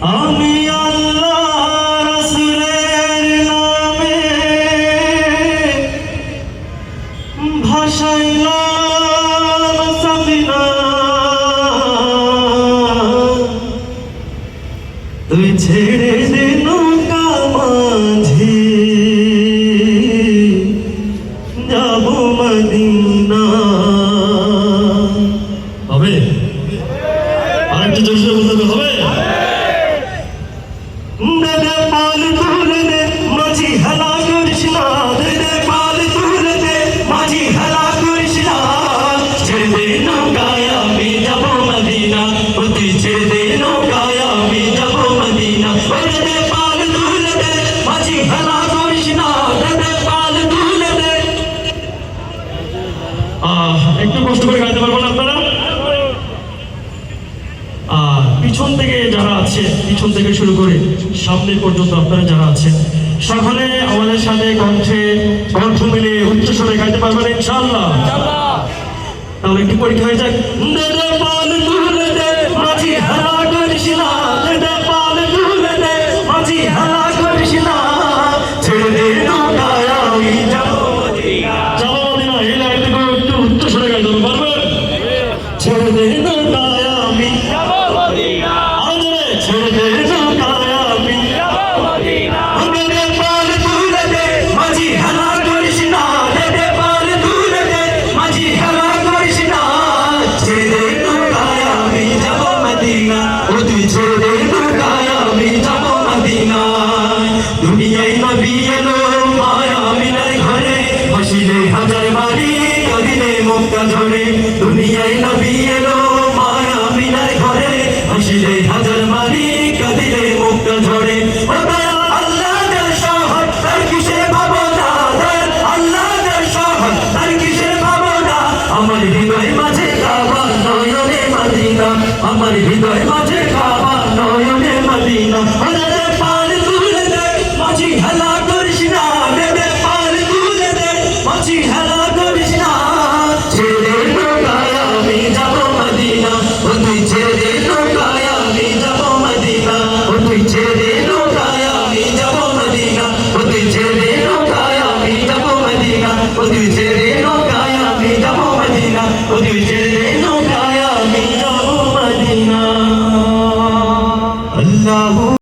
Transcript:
আমি আল্লাহ রসুলের নামে ভাষাইলাম সাবিনা তুই ছেড়ে দে নৌকা মাঝি। যাব মদিনা। হবে? আরেকটু জোর হবে? কষ্ট করে গাইতে পারবেন আপনারা? আর পিছন থেকে যারা আছে পিছন থেকে শুরু করে সামনে পর্যন্ত আপনারা যারা আছেন সকলে আমাদের সাথে কণ্ঠে কণ্ঠ মিলে উচ্চস্বরে গাইতে পারবেন ইনশাল্লাহ তাহলে একটু পরীক্ষা হয়ে যাক। শিরে হাজার বাড়ি কাঁদিলে মুক্তা ঝরে। দুনিয়ায় নবী এলো মায়া মিনার ঘরে। হাসিলে হাজার বাড়ি কাঁদিলে মুক্তা ঝরে। আমার হৃদয় মাঝে কাবা নয়নে মদিনা। আমার